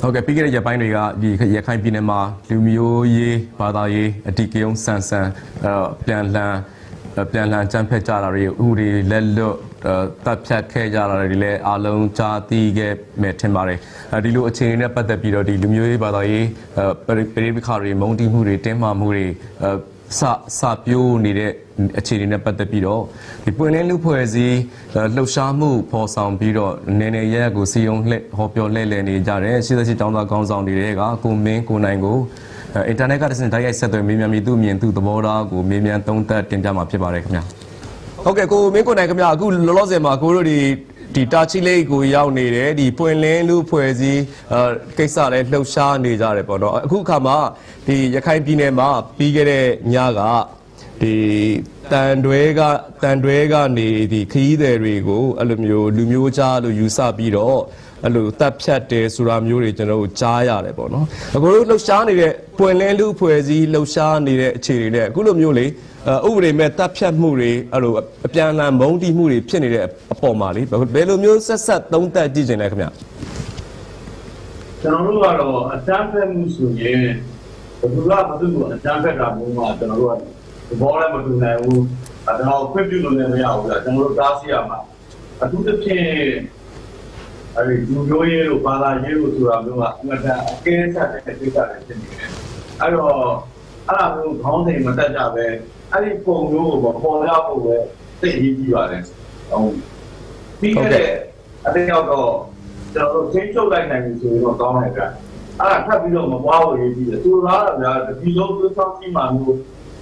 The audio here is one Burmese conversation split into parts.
ဟုတ်ကဲ့ပြီးခဲ့တဲ့ရက်ပိုင်းတွေကဒီရခိုင်ပြည်နယ်မှာလူမျိုးရေးဘာသာရေးအတိကယုံဆန်ဆန်အဲပြန်လှန်ပြန်လှန်ကြမ်းဖက်ကြတာတွေဥတွေလက်လွတ်တပ်ဖြတ်ခဲ့ကြတာတွေလည်းအလုံးကြားသိခဲ့မယ်ထင်ပါတယ်ဒီလိုအခြေအနေနဲ့ပတ်သက်ပြီးတော့ဒီလူမျိုးရေးဘာသာရေးပရိပခါတွေမုံတီးမှုတွေတင်းမာမှုတွေ စစပြိုးနေတဲ့အခြေအနေနဲ့ပတ်သက်ပြီးတော့ဒီပွင့်လင်းလူဖွဲ့စည်းလှုပ်ရှားမှုပေါ်ဆောင်ပြီးတော့နေနေရက်ကိုစီယုံလှည့်ဟောပြောလှည့်လည်နေကြတယ်ရှိသရှိတောင်းသားကောင်းဆောင်တွေကကိုမင်းကိုနိုင်ကိုအင်တာနက်ကတဆင့်တိုက်ရိုက်ဆက်သွယ်မေးမြန်းပြီးသူ့မြင်သူ့သဘောထားကိုမေးမြန်းသုံးသပ်တင်ပြမှာဖြစ်ပါတယ်ခင်ဗျာဟုတ်ကဲ့ကိုမင်းကိုနိုင်ခင်ဗျာအခုလောလောဆယ်မှာကိုတို့ဒီ ဒီတာချီလေးကိုရောက်နေတယ်ဒီပွင့်လင်းလူဖွဲ့စည်းကိစ္စလည်းလှုပ်ရှားနေကြတယ်ပေါ့နော်အခုအခါမှာဒီရခိုင်ပြည်နယ်မှာပြီးခဲ့တဲ့ညကဒီတန်တွဲကတန်တွဲကနေဒီခရီးသည်တွေကိုအဲ့လိုမျိုးလူမျိုးကြားလို့ယူဆပြီးတော့အဲ့လိုတပ်ဖြတ်တယ်ဆိုတာမျိုးတွေကျွန်တော်တို့ကြားရတယ်ပေါ့နော်အခုတို့လှုပ်ရှားနေတဲ့ပွင့်လင်းလူဖွဲ့စည်းလှုပ်ရှားနေတဲ့အခြေအနေနဲ့အခုလိုမျိုးလေ ဥပဒေမဲ့တပ်ဖြတ်မှုတွေအဲ့လိုအပြန်အလှန်မုန်းတီးမှုတွေဖြစ်နေတဲ့အပေါ်မှာလေဘယ်လိုမျိုးဆက်ဆက်သုံးသပ်ကြည့်နေလဲခင်ဗျကျွန်တော်တို့ကတော့အတန်းဖက်မှုဆိုရင်ဘယ်သူကဘယ်သူကိုအတန်းဖက်တာမျိုးမှာကျွန်တော်တို့ကသဘောလည်းမတူနိုင်ဘူးအဲကျွန်တော်ခွင့်ပြုလို့လည်းမရဘူးကျွန်တော်တို့တားဆီးရမှာအထူးသဖြင့်အဲဒီလူမျိုးရေးလို့ဘာသာရေးလို့ဆိုတာမျိုးကအမှန်တန်အကဲဆက်တဲ့ကိစ္စတွေဖြစ်နေတယ်အဲ့တော့ အဲ့ဒါမျိုးခေါင်းစဉ်မတက်ကြပဲအဲ့ဒီပုံမျိုးကိုပေါ်ရဖို့ပဲသိရေးကြည့်ပါတယ်ဟုတ်ပြီးခဲ့တဲ့အတင်းရောက်တော့ကျွန်တော်တို့ချင်းချုပ်လိုက်နိုင်ပြီဆိုရင်တော့ကောင်းတယ်ဗျအဲ့ဒါထပ်ပြီးတော့မပွားဖို့ရေးကြည့်တယ်သူသားကဗျာဒီလိုသွေးဆောင်စီမှာမျိုး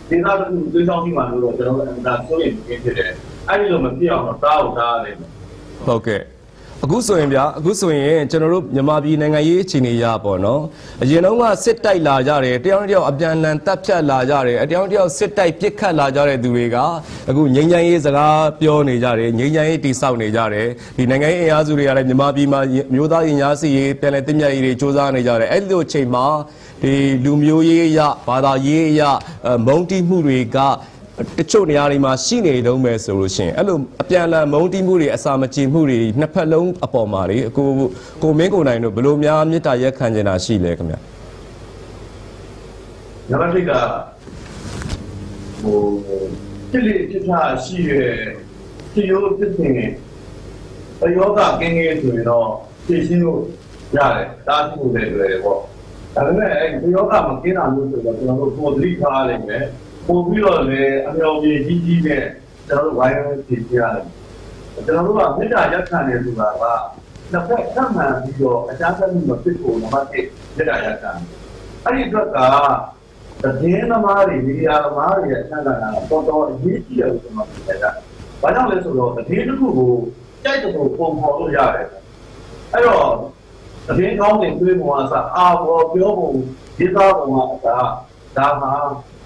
ဒေသတစ်ခုသွေးဆောင်စီမှာမျိုးတော့ကျွန်တော်တို့အမှန်ဆိုရင်ဖြစ်တယ်အဲ့ဒီလိုမပြအောင်တော့တားအောင်တားရတယ်ဟုတ်ကဲ့ အခုဆိုရင်ဗျာအခုဆိုရင်ကျွန်တော်တို့မြန်မာပြည်နိုင်ငံရေးအခြေအနေရပေါ့နော်အရင်တုန်းကစစ်တိုက်လာကြတယ်တယောက်တစ်ယောက်အပြန်အလှန်တပ်ဖြတ်လာကြတယ်တယောက်တစ်ယောက်စစ်တိုက်ပစ်ခတ်လာကြတဲ့သူတွေကအခုငြိမ်းချမ်းရေးစကားပြောနေကြတယ်ငြိမ်းချမ်းရေးတိဆောက်နေကြတယ်ဒီနိုင်ငံရေးအင်အားစုတွေကလည်းမြန်မာပြည်မှာမျိုးသားရင်ကြားစီရေးပြည်လဲတည်မြဲရေးတွေစ조사နေကြတယ်အဲ့ဒီလိုအချိန်မှာဒီလူမျိုးရေးအရဘာသာရေးအရမုံတီးမှုတွေက တချို့နေရာတွေမှာရှိနေတုံးပဲဆိုလို့ရှိရင်အဲ့လိုအပြန်အလှန်မုန်းတီးမှုတွေအစာမကြေမှုတွေနှစ်ဖက်လုံးအပေါ်မှာလေကိုကိုမင်းကိုနိုင်တို့ဘယ်လိုများမေတ္တာရက်ခံနေတာရှိလဲခင်ဗျနံပါတ်1ကဟိုတိတိကျကျရှိရဲ့ဒီလိုဖြစ်နေအယောဂကင်းနေဆိုရင်တော့သိရှင်းလို့ရတယ်တားဖို့လည်းလွယ်တယ်ပေါ့ဒါပေမဲ့အဲဒီယောဂမကင်းတာလို့ဆိုတော့ကျွန်တော်တို့ပေါ်သတိထားရမယ် ပို့ပြီးတော့လည်းအမြော်ပြေကြီးကြီးနဲ့ကျွန်တော်တို့ဝိုင်းဝန်းဖြည့်ပြရတယ်ကျွန်တော်တို့ကမေတ္တာရက်ခံတယ်ဆိုတာကနှစ်ဖက်သတ်မှန်ပြီးတော့အကြမ်းဖက်မှုမဖြစ်ဖို့နံပါတ်1မေတ္တာရက်ခံအဲ့ဒီအတွက်ကသတင်းသမားတွေမီဒီယာသမားတွေရဲ့အခန်းကဏ္ဍကတော်တော်အရေးကြီးတယ်လို့ကျွန်တော်ပြောတယ်။ဘာကြောင့်လဲဆိုတော့သတင်းတစ်ခုကိုကြိုက်တဲ့ပုံပုံဖော်လို့ရတယ်။အဲ့တော့သတင်းကောင်းတွေတွေးပုံအစားအာဘောပြောပုံရေးသားပုံအစားဒါဟာ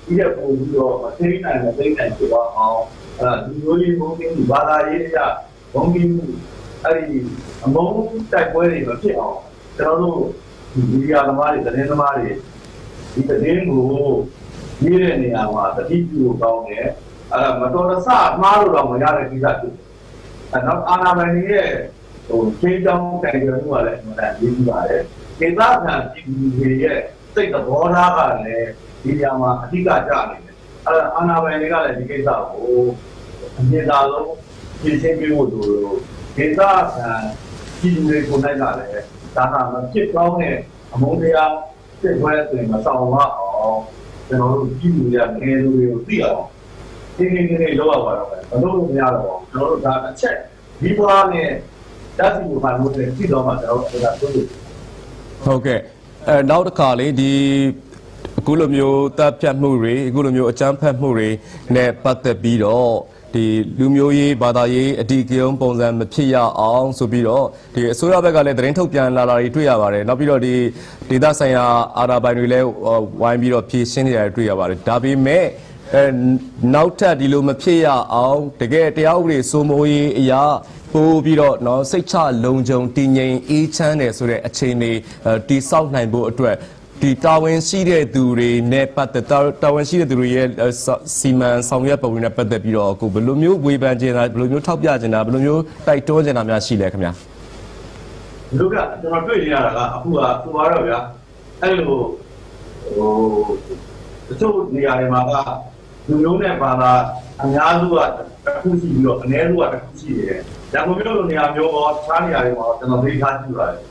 ဒီတဲ့ပုံပြီးတော့မသိနိုင်မသိနိုင်ဆိုတော့အောင်အဲဒီလိုလေးဘုံပြီးဘာသာရေးအရဘုံပြီးအဲ့ဒီအမုန်းတိုက်ပွဲတွေမဖြစ်အောင်ကျွန်တော်တို့ဒီမီဒီယာသမားတွေသတင်းသမားတွေဒီသတင်းကိုရေးတဲ့နေရာမှာတတိပြုလို့ကောင်းတယ်အဲ့ဒါမတော်တဆမှားလို့တော့မရတဲ့ကိစ္စဖြစ်တယ်အဲ့တော့အာနာပိုင်ရဲ့ဟိုချင်းချောင်းတိုင်ကြမှုကလည်းအမှန်တန်ရေးကြည့်ပါတယ်ဒေသခံပြည်သူတွေရဲ့စိတ်သဘောထားကလည်း ဒီနေရာမှာအဓိကကြနေတယ်အဲအာနာပိုင်တွေကလည်းဒီကိစ္စကိုအမြင့်သာဆုံးပြင်ဆင်ပေးဖို့လိုလို့ဒေသခံပြည်သူတွေကိုနိုင်လာတယ်ဒါကမဖြစ်ကောင်းတဲ့အမုန်းတရားစစ်ပွဲဆိုရင်မဆောင်မအောင်ကျွန်တော်တို့ပြည်သူတွေကငယ်လူတွေကိုသိအောင်ဒီနေ့ဒီနေ့လောက်ရပါတော့မယ်မလုပ်လို့မရတော့ဘူးကျွန်တော်တို့ဒါအချက်ဒီဘွားနဲ့တက်စီကိုမှလို့သိတော့မှကျွန်တော်တို့ဒါဆိုလို့ဟုတ်ကဲ့အဲနောက်တစ်ခါလေးဒီ အခုလိုမျိုးတပ်ဖြတ်မှုတွေအခုလိုမျိုးအကြမ်းဖက်မှုတွေနဲ့ပတ်သက်ပြီးတော့ဒီလူမျိုးရေးဘာသာရေးအတီးကယုံပုံစံမဖြစ်ရအောင်ဆိုပြီးတော့ဒီအစိုးရဘက်ကလည်းသတင်းထုတ်ပြန်လာတာတွေတွေ့ရပါတယ်နောက်ပြီးတော့ဒီဒေသဆိုင်ရာအာဏာပိုင်တွေလည်းဝိုင်းပြီးတော့ဖြည့်ရှင်းနေတာတွေ့ရပါတယ်ဒါပေမဲ့အဲနောက်ထပ်ဒီလိုမဖြစ်ရအောင်တကယ်တရားဥပဒေစိုးမိုးရေးအရာပို့ပြီးတော့เนาะစိတ်ချလုံခြုံတည်ငြိမ်အေးချမ်းတယ်ဆိုတဲ့အခြေအနေတိစောက်နိုင်ဖို့အတွက် ဒီတာဝန်ရှိတဲ့သူတွေနဲ့ပတ်သက်တာဝန်ရှိတဲ့သူတွေရဲ့စီမံဆောင်ရွက်ပုံတွေနဲ့ပတ်သက်ပြီးတော့ကိုဘယ်လိုမျိုးဝေဖန်ခြင်းတာဘယ်လိုမျိုးထောက်ပြခြင်းတာဘယ်လိုမျိုးတိုက်တွန်းခြင်းတာများရှိလဲခင်ဗျာနလူကကျွန်တော်တွေ့နေရတာကအခုကသူပါတော့ဗျာအဲ့လိုဟိုတချို့နေရာတွေမှာကလူလုံးနဲ့ဘာသာအများစုကတစ်ခုရှိပြီးတော့အနည်းစုကတစ်ခုရှိနေတယ်။ဒါမျိုးမျိုးလိုနေရာမျိုးတော့ခြားနေရာတွေမှာကျွန်တော်သိထားကြည့်ပါတယ်။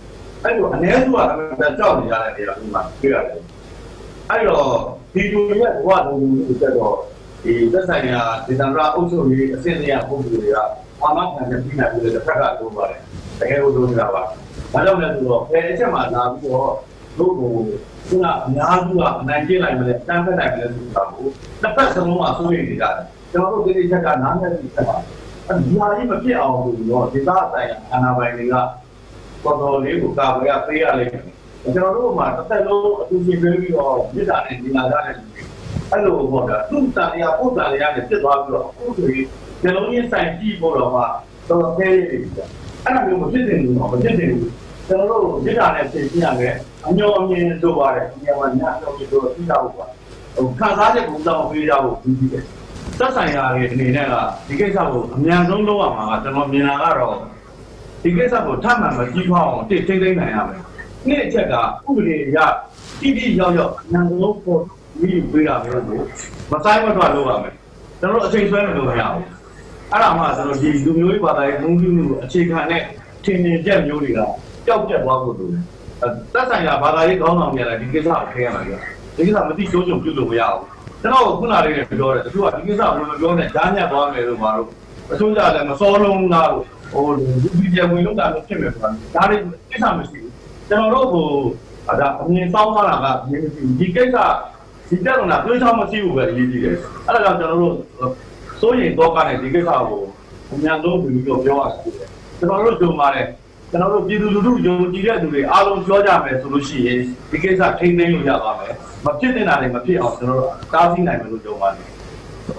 အဲ့လိုအနည်းစုကအမှန်ကြောက်နေရတဲ့နေရာတွေမှာတွေ့ရတယ်။အဲ့တော့ဒီလူရဲ့ဘဝလုံးကိုတက်တော့ဒီသက်ဆိုင်ရာဒေသန္တရအုပ်ချုပ်ရေးအဆင့်အရပုံစံတွေကအာမခံတဲ့ပြည်နယ်တွေတစ်ဖက်ကတိုးပါတယ်။တကယ်လို့လိုနေတာပါ။ဒါကြောင့်လည်းဆိုတော့ဖယ်အချက်မှာလာပြီးတော့တို့ကိုခုနအများစုကအနိုင်ကျင့်လိုက်မလဲတန်းဖက်နိုင်မလဲဆိုတာကိုတစ်ဖက်စလုံးမှာစိုးရိမ်နေကြတယ်ကျွန်တော်တို့ဒီဒီချက်ကနားမဲ့ပြီးဆက်ပါအဲဒီဟာကြီးမဖြစ်အောင်လို့တော့ဒေသဆိုင်ရာအာဏာပိုင်တွေက တော်တော်လေးကိုကာကွယ်ရပေးရလိမ့်မယ်ကျွန်တော်တို့မှာတစ်သက်လုံးအတူတူပြေးပြီးတော့မြစ်တာနဲ့ဒီလာကြတဲ့လူတွေအဲ့လိုပေါ့ဗျာသူ့တန်ရပုတ်တန်ရနဲ့ပြစ်သွားပြီးတော့အခုဆိုရင်ဇလုံးကြီးဆိုင်ကြည့်ဖို့တော့မှတော်တော်သေးနေပြီအဲ့ဒါမျိုးမဖြစ်တင်ဘူးတော့မဖြစ်တင်ဘူးကျွန်တော်တို့မြစ်တာနဲ့ပြင်ပြရမယ်အညောအမြင်တို့ပါတယ်ဒီမှာညတော့ဒီလိုသိတာပေါ့ဟိုခံစားချက်ကိုတောင်းပေးကြဖို့ပြီးပြီသက်ဆိုင်ရာတွေအနေနဲ့ကဒီကိစ္စကိုအများဆုံးလုပ်ရမှာကကျွန်တော်မြင်တာကတော့ ဒီကိစ္စကိုထပ်မှန်မကြီးထွားအောင်တိတ်ထိမ့်သိမ်းနိုင်ရမယ်။နေ့အချက်ကဥပဒေအရတိတိရောက်ရောက်အများဆုံးပေါ်ပြီးပေးရမယ်လို့မဆိုင်မထွက်လုပ်ရမယ်။ကျွန်တော်အချိန်ဆွဲမလို့မရဘူး။အဲ့ဒါမှကျွန်တော်ဒီလူမျိုးရေးဘာသာရေးမုန်းမှုကိုအခြေခံတဲ့ထင်မြင်ချက်မျိုးတွေကပျောက်ပြတ်သွားဖို့လိုတယ်။သက်ဆိုင်ရာဘာသာရေးကောင်းဆောင်များလည်းဒီကိစ္စကိုခဲရမှာကြ။ဒီကိစ္စမသိကြိုးကြုံပြုလို့မရဘူး။ကျွန်တော်ကခုနလေးတွေပြောတယ်တချို့ကဒီကိစ္စဘယ်လိုပြောနေဓာတ်ညက်သွားမယ်လို့မှာတော့အချို့ကြလည်းမစောလုံးလားလို့ ဟိုလူကြီးပြန်ဝင်လို့တာလို့ဖြစ်မယ်ဆိုတာဒါတွေကိစ္စမရှိဘူးကျွန်တော်တို့ဟိုဒါအမြင်စောင်းသွားတာကဒီကိစ္စဒီတက်လုံးကတွေးချောင်းမရှိဘူးပဲအရေးကြီးတယ်အဲ့ဒါကြောင့်ကျွန်တော်တို့စိုးရင်တော့ကနေဒီကိစ္စကိုအများဆုံးပြီးတော့ပြောရတယ်ကျွန်တော်တို့ကြုံပါတယ်ကျွန်တော်တို့ပြည်သူလူထုယုံကြည်တဲ့သူတွေအားလုံးပြောကြမယ်ဆိုလို့ရှိရင်ဒီကိစ္စထိန်းသိမ်းလို့ရပါမယ်မဖြစ်နေတာတွေမဖြစ်အောင်ကျွန်တော်တို့တားဆီးနိုင်မယ်လို့ကြုံပါတယ်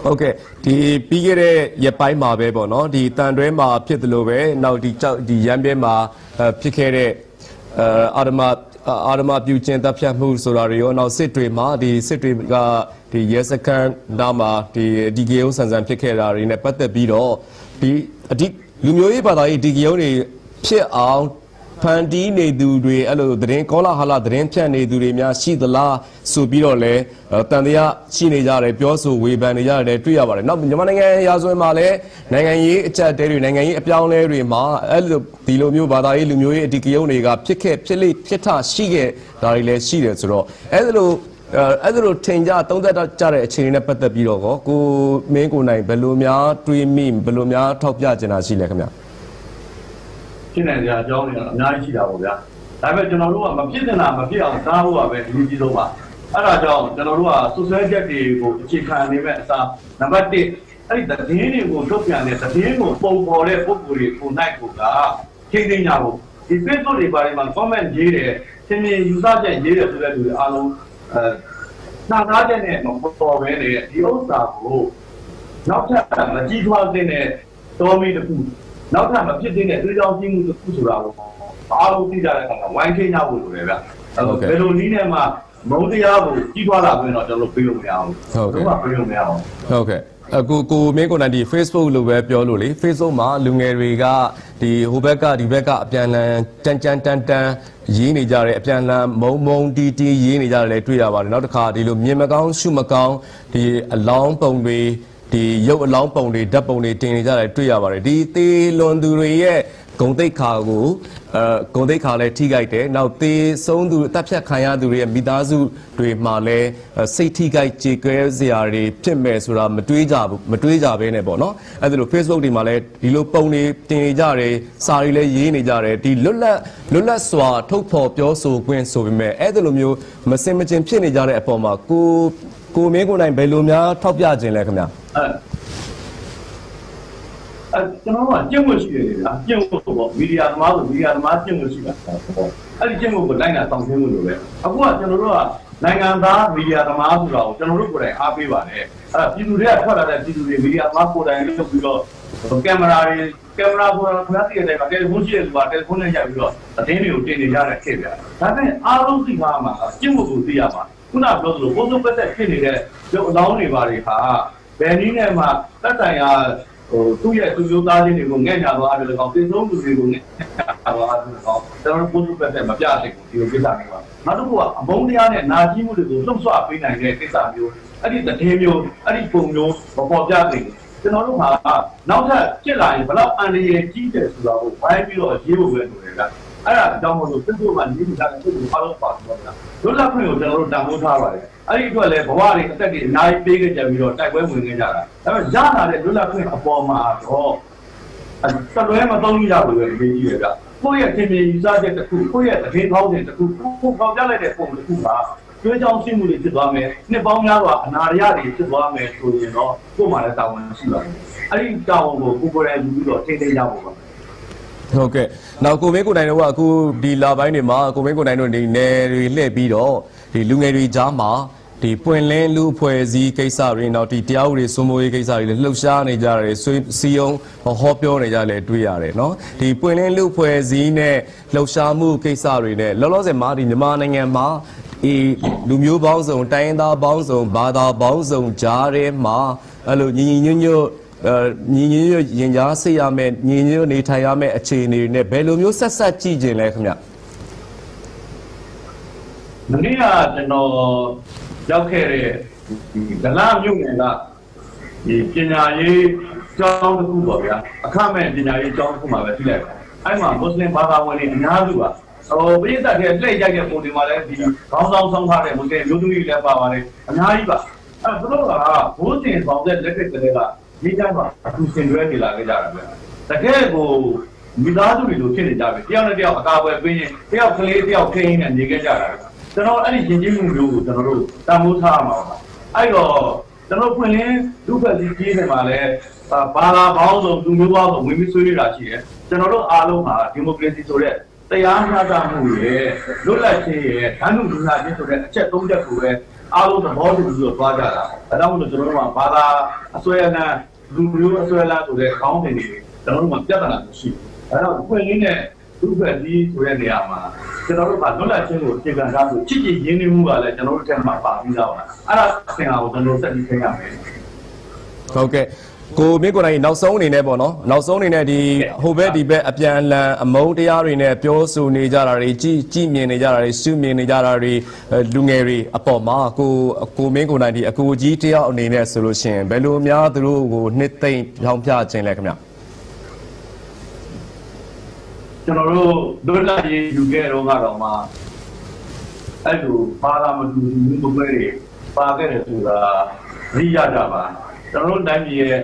ဟုတ်ကဲ့ဒီပြီးခဲ့တဲ့ရက်ပိုင်းမှာပဲပေါ့နော်ဒီတန်တွဲမှာဖြစ်တယ်လို့ပဲနောက်ဒီကြောက်ဒီရန်ပြဲမှာအဲဖြစ်ခဲ့တဲ့အဲအာရမအာရမပြူကျင်တပ်ဖြတ်မှုဆိုတာတွေရောနောက်စစ်တွေမှာဒီစစ်တွေကဒီရဲစခန်းနားမှာဒီဒီဂေယုံဆန်ဆန်ဖြစ်ခဲ့တာတွေနဲ့ပတ်သက်ပြီးတော့ဒီအဒီလူမျိုးရေးဘာသာရေးဒီဂေယုံတွေဖြစ်အောင် ဖန်တီးနေသူတွေအဲ့လိုသတင်းကောလာဟလာသတင်းဖြန့်နေသူတွေများရှိသလားဆိုပြီးတော့လဲတန်တရားရှိနေကြတယ်ပြောဆိုဝေဖန်နေကြတယ်တွေ့ရပါတယ်နောက်မြန်မာနိုင်ငံရာဇဝင်မှာလည်းနိုင်ငံရေးအကြက်တဲတွေနိုင်ငံရေးအပြောင်းလဲတွေမှာအဲ့လိုဒီလိုမျိုးဘာသာရေးလူမျိုးရေးအဒီကယုံတွေကဖြစ်ခဲ့ဖြစ်လိဖြစ်ထရှိခဲ့ဒါတွေလည်းရှိတယ်ဆိုတော့အဲ့လိုအဲ့ဒါလိုထင်ကြသုံးသက်ကြတဲ့အခြေအနေနဲ့ပတ်သက်ပြီးတော့ကိုမင်းကိုနိုင်ဘယ်လိုများတွေးမိဘယ်လိုများထောက်ပြကျင်တာရှိလဲခင်ဗျာ ဖြစ်နိုင်ကြအကြောင်းတွေအများကြီးရှိတာပေါ့ဗျာဒါပေမဲ့ကျွန်တော်တို့ကမဖြစ်နေတာမဖြစ်အောင်စားဖို့ကပဲအရေးကြီးဆုံးပါအဲ့ဒါကြောင့်ကျွန်တော်တို့က social ချက်တွေကိုအခြေခံနေမဲ့အစားနံပါတ်1အဲ့ဒီသတင်းတွေကိုထုတ်ပြန်တဲ့သတင်းကိုပုံပေါ်တဲ့ပုံကိုယ်တွေကိုနိုင်ကိုကထိန်းသိမ်းကြဖို့ဒီ Facebook တွေပါတယ်မှာ comment ရေးတယ်သင်မြင်ယူဆချက်ရေးတယ်ဆိုတဲ့လူတွေအားလုံးအဲနာသားချက်နဲ့မပေါ်ပဲနေဒီဥစ္စာကိုနောက်ထပ်မကြီးထွားတဲ့တော်မီတစ်ခု နောက်ထပ်မဖြစ်တဲ့တွေးကြောင်းကြီးမှုတစ်ခုဆိုတာကိုအားလုံးသိကြတဲ့အခါမှာဝိုင်းခင်းကြဖို့လိုတယ်ဗျဘယ်လိုနည်းနဲ့မှမုံတရားကိုကြီးထွားလာပြီးတော့ကျွန်တော်ပြေးလို့မရဘူးတို့ကပြေးလို့မရအောင်ဟုတ်ကဲ့အကိုကိုမင်းကိုနိုင်ဒီ Facebook လို့ပဲပြောလို့လေ Facebook မှာလူငယ်တွေကဒီဟိုဘက်ကဒီဘက်ကအပြန်လန်တန်တန်တန်တန်ရေးနေကြတယ်အပြန်လန်မုံမုံတီတီရေးနေကြတယ်လည်းတွေ့ရပါတယ်နောက်တစ်ခါဒီလိုမြင်မကောင်းရှုမကောင်းဒီအလောင်းပုံတွေ ဒီရုပ်အလောင်းပုံတွေဓာတ်ပုံတွေတင်နေကြတယ်တွေ့ရပါတယ်ဒီသေးလွန်သူတွေရဲ့ဂုံတိတ်ခါကိုအဲဂုံတိတ်ခါလည်းထိကြိုက်တယ်နောက်သေဆုံးသူတပ်ဖြတ်ခံရသူတွေရဲ့မိသားစုတွေမှာလည်းစိတ်ထိကြိုက်ကြေကွဲစရာတွေဖြစ်မဲ့ဆိုတာမတွေးကြဘူးမတွေးကြဘဲနဲ့ပေါ့နော်အဲ့ဒါလို Facebook တွေမှာလည်းဒီလိုပုံတွေတင်နေကြတယ်စာတွေလည်းရေးနေကြတယ်ဒီလွတ်လပ်လွတ်လပ်စွာထုတ်ဖော်ပြောဆိုခွင့်ဆိုပေမဲ့အဲ့ဒါလိုမျိုးမစင်မကျင်ဖြစ်နေကြတဲ့အပေါ်မှာကို ကိုမင်းကိုနိုင်ဘယ်လိုများထောက်ပြခြင်းလဲခင်ဗျာအဲအဲကျွန်တော်ကကျင့်ဝတ်ရှိတယ်ဗျာကျင့်ဝတ်ပေါ့မီဒီယာသမားဆိုမီဒီယာသမားကျင့်ဝတ်ရှိတာပေါ့အဲ့ဒီကျင့်ဝတ်ကိုလိုက်နာဆောင်ကျင်းမှုလိုပဲအခုကကျွန်တော်တို့ကနိုင်ငံသားမီဒီယာသမားဆိုတာကိုကျွန်တော်တို့ကိုယ်တိုင်အားပေးပါတယ်အဲ့ပြည်သူတွေကထွက်လာတဲ့ပြည်သူတွေမီဒီယာသမားကိုယ်တိုင်လုပ်ပြီးတော့ကင်မရာတွေကင်မရာပေါ်ခဏတည်းတည်းမှာတယ်လီဖုန်းရှိတဲ့လူကတယ်လီဖုန်းနဲ့ရိုက်ပြီးတော့အတင်းတွေကိုတင်နေကြတဲ့ခေတ်ဗျာဒါပေမဲ့အားလုံးသိထားမှာကျင့်ဝတ်ကိုသိရမှာ ခုနပြောသလိုပုံစံပတ်သက်ဖြစ်နေတဲ့ရုပ်အလောင်းတွေပါတွေဟာဘယ်နည်းနဲ့မှတက်တိုင်ရာဟိုသူ့ရဲ့သူမျိုးသားချင်းတွေကိုငဲ့ညာသွားတယ်လည်းကောင်းတင်ဆုံးသူတွေကိုငဲ့ညာသွားတယ်လည်းကောင်းကျွန်တော်တို့ပို့ပတ်သက်မပြတဲ့ကိုဒီလိုကိစ္စမျိုးပါနောက်တစ်ခုကအမုန်းတရားနဲ့နာကြီးမှုတွေကိုလှုပ်ဆွပေးနိုင်တဲ့ကိစ္စမျိုးအဲ့ဒီတည်မျိုးအဲ့ဒီပုံမျိုးမပေါ်ပြသေးဘူးကျွန်တော်တို့ကနောက်ထပ်ဖြစ်လာရင်ဘလောက်အန္တရာယ်ကြီးတယ်ဆိုတာကိုဝိုင်းပြီးတော့ရေးဖို့ပဲလိုတယ်က အဲ့ဒါအကြောင်းမို့လို့သူတို့ကနေဒီစားတဲ့သူတို့အားလုံးပါတော့တာလွတ်လပ်ခွင့်ကိုကျွန်တော်တို့တန်ဖိုးထားပါတယ်အဲ့ဒီအတွက်လည်းဘဝတွေအသက်တွေအများကြီးပေးခဲ့ကြပြီးတော့တိုက်ပွဲဝင်ခဲ့ကြတာဒါပေမဲ့ရလာတဲ့လွတ်လပ်ခွင့်အပေါ်မှာတော့တလွဲမသုံးရဘူးပဲဒီကြီးရကကိုယ့်ရဲ့သင်မြင်ယူဆချက်တစ်ခုကိုယ့်ရဲ့အထင်ဖောင်းတဲ့တစ်ခုကိုယ်ပေါက်ပြလိုက်တဲ့ပုံတစ်ခုပါကျွေးကြောင်းရှိမှုတွေဖြစ်သွားမယ်နှစ်ပေါင်းများစွာအနာရရတွေဖြစ်သွားမယ်ဆိုရင်တော့ကိုယ်မှလည်းတာဝန်ရှိပါတယ်အဲ့ဒီတာဝန်ကိုကိုယ်ကိုယ်တိုင်ယူပြီးတော့ထိန်းသိမ်းရဖို့ပါ ဟုတ်ကဲ့နောက်ကိုမင်းကိုနိုင်တို့ကအခုဒီလာပိုင်းတွေမှာကိုမင်းကိုနိုင်တို့ဒီနယ်တွေလှည့်ပြီးတော့ဒီလူငယ်တွေကြားမှာဒီပွင့်လင်းလူအဖွဲ့အစည်းကိစ္စတွေနောက်ဒီတရားဥပဒေစိုးမိုးရေးကိစ္စတွေလည်းလှုပ်ရှားနေကြတယ်ဆွေးစီယုံဟောပြောနေကြတယ်တွေ့ရတယ်เนาะဒီပွင့်လင်းလူအဖွဲ့အစည်းနဲ့လှုပ်ရှားမှုကိစ္စတွေနဲ့လောလောဆယ်မှာဒီမြန်မာနိုင်ငံမှာအေးလူမျိုးပေါင်းစုံတိုင်းရင်းသားပေါင်းစုံဘာသာပေါင်းစုံကြားထဲမှာအဲ့လိုညီညီညွတ်ညွတ်အဲ ညီညီညွတ်ရင်ကြားစိတ်ရမယ်ညီညီညွတ်နေထိုင်ရမယ်အခြေအနေတွေနဲ့ဘယ်လိုမျိုးဆက်ဆက်ကြည့်ခြင်းလဲခင်ဗျမနေ့ကကျွန်တော်ရောက်ခဲ့တဲ့ဒီဒလမြို့နယ်ကဒီပညာရေးကျောင်းတစ်ခုပေါ့ဗျာအခမဲ့ပညာရေးကျောင်းတစ်ခုမှာပဲဖြစ်လိုက်တယ်အဲ့မှာမွတ်စလင်ဘာသာဝင်တွေအများစုပါဟိုပြည့်တက်တဲ့လှည့်ရိုက်တဲ့ပုံတွေမှာလည်းဒီခေါင်းဆောင်ဆောင်ထားတဲ့မွတ်စလင်မျိုးသမီးတွေလည်းပါပါတယ်အများကြီးပါအဲ့ဒါတို့ကဘိုးတင်ဆောင်တဲ့လက်ကက်ကလေးက ဒီကြမ်းမှာအခုစင်တွဲနေလာခဲ့ကြတာဗျာတကယ်ကိုမိသားစုတွေလိုဖြစ်နေကြပြီတယောက်နဲ့တယောက်အကာအကွယ်ပေးရင်တယောက်ကလေးတယောက်ခင်းနေနေခဲ့ကြတာကျွန်တော်အဲ့ဒီရင်ကြီးမှုမျိုးကိုကျွန်တော်တို့တန်ဖိုးထားမှာပါအဲ့တော့ကျွန်တော်ဖွင့်လင်းလူဖက်စီကြီးနေမှာလဲဘာသာပေါင်းစုံလူမျိုးပေါင်းစုံဝင်ပြီးဆွေးနွေးတာရှိတယ်ကျွန်တော်တို့အားလုံးဟာဒီမိုကရေစီဆိုတဲ့တရားမျှတမှုရဲ့လွတ်လပ်ခြင်းရဲ့ဓာတ်မှုလူနာခြင်းဆိုတဲ့အချက်သုံးချက်ကိုပဲအားလုံးသဘောတူပြီးတော့သွားကြတာအဲဒါမှမဟုတ်ကျွန်တော်တို့ကဘာသာအစွဲအလန်း လူမျိုးအစွဲအလန်းဆိုတဲ့ခေါင်းစဉ်တွေကျွန်တော်တို့ကပြဿနာမရှိဘူးအဲတော့ဖွင့်လင်းတဲ့လူဖက်စီဆိုတဲ့နေရာမှာကျွန်တော်တို့ကလွတ်လပ်ခြင်းကိုအခြေခံထားလို့ချစ်ကြည်ရင်းနှီးမှုကလည်းကျွန်တော်တို့ထဲမှာပါပြီးသားပါအဲ့ဒါဆင်ဟာကိုကျွန်တော်ဆက်ပြီးခင်ရမယ်ဟုတ်ကဲ့ ကိုမြင့်ကိုနိုင်နောက်ဆုံးအနေနဲ့ပေါ့နော်နောက်ဆုံးအနေနဲ့ဒီဟိုဘက်ဒီဘက်အပြန်အလှန်အမုန်းတရားတွေနဲ့ပြောဆိုနေကြတာတွေကြည်ကြည်မြင်နေကြတာတွေရှုမြင်နေကြတာတွေအဲလူငယ်တွေအပေါ်မှာကိုကိုမင်းကိုနိုင်ဒီအကိုကြီးတယောက်အနေနဲ့ဆိုလို့ရှိရင်ဘယ်လိုများသူတို့ကိုနှစ်သိမ့်ဖြောင်းပြခြင်းလဲခင်ဗျကျွန်တော်တို့ဒုတိယရေးယူခဲ့တော့ကတော့မှအဲ့လိုပါလာမတူဘူးမပွဲတွေပါခဲ့တယ်ဆိုတာရိရကြပါ ကျွန်တော်တို့တိုင်းပြည်ရဲ့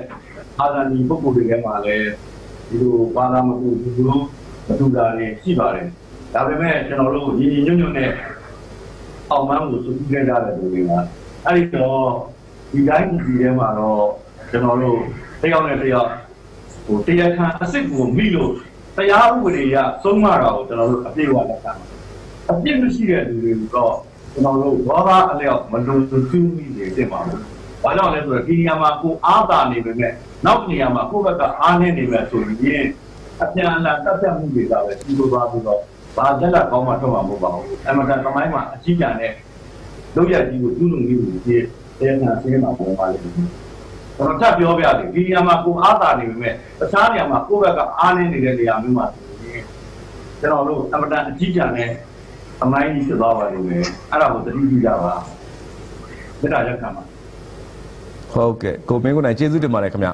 အာဇာနည်ပုဂ္ဂိုလ်တွေထဲမှာလည်းဒီလိုပါလာမတူဘူးလို့မတူတာတွေရှိပါတယ်ဒါပေမဲ့ကျွန်တော်တို့ညီညီညွတ်ညွတ်နဲ့အောင်မှန်းကိုစုစည်းခဲ့ကြတဲ့လူတွေကအဲ့ဒီတော့ဒီတိုင်းပြည်ထဲမှာတော့ကျွန်တော်တို့တယောက်နဲ့တယောက်ဟိုတရားခံအစ်စ်ကိုမိလို့တရားဥပဒေရသုံးမတာကိုကျွန်တော်တို့အပြည့်အဝလက်ခံပါတယ်။အပြစ်မရှိတဲ့လူတွေကတော့ကျွန်တော်တို့ဘောဘာအလျောက်မလွန်သူသူမိနေတင်ပါဘူး။ ဘာကြောင့်လဲဆိုတော့ဒီနေရာမှာကိုအားသာနေပေမဲ့နောက်နေရာမှာကိုယ့်ဘက်ကအားနေနေမဲ့ဆိုရင်အပြန်အလှန်တက်ပြတ်မှုတွေကပဲဒီလိုပါပြီးတော့ဘာလက်လက်ကောင်းမှထုတ်မှာမဟုတ်ပါဘူး။အမှန်တန်သမိုင်းမှာအကြီးကျယ်တဲ့လုပ်ရကြီးကိုသူ့လူမျိုးတွေကြီးတရားနာဆင်းမှာပုံပါလိမ့်မယ်။ကျွန်တော်ထပ်ပြောပြတယ်ဒီနေရာမှာကိုအားသာနေပေမဲ့တခြားနေရာမှာကိုယ့်ဘက်ကအားနေနေတဲ့နေရာမျိုးမှာဆိုရင်ကျွန်တော်တို့အမတန်အကြီးကျယ်တဲ့အမိုင်းကြီးဖြစ်သွားပါလိမ့်မယ်အဲ့ဒါကိုသတိပြုကြပါမေတ္တာရက်ခံပါ ဟုတ်ကဲ့ကိုမင်းကိုနိုင်ကျေးဇူးတင်ပါတယ်ခင်ဗျ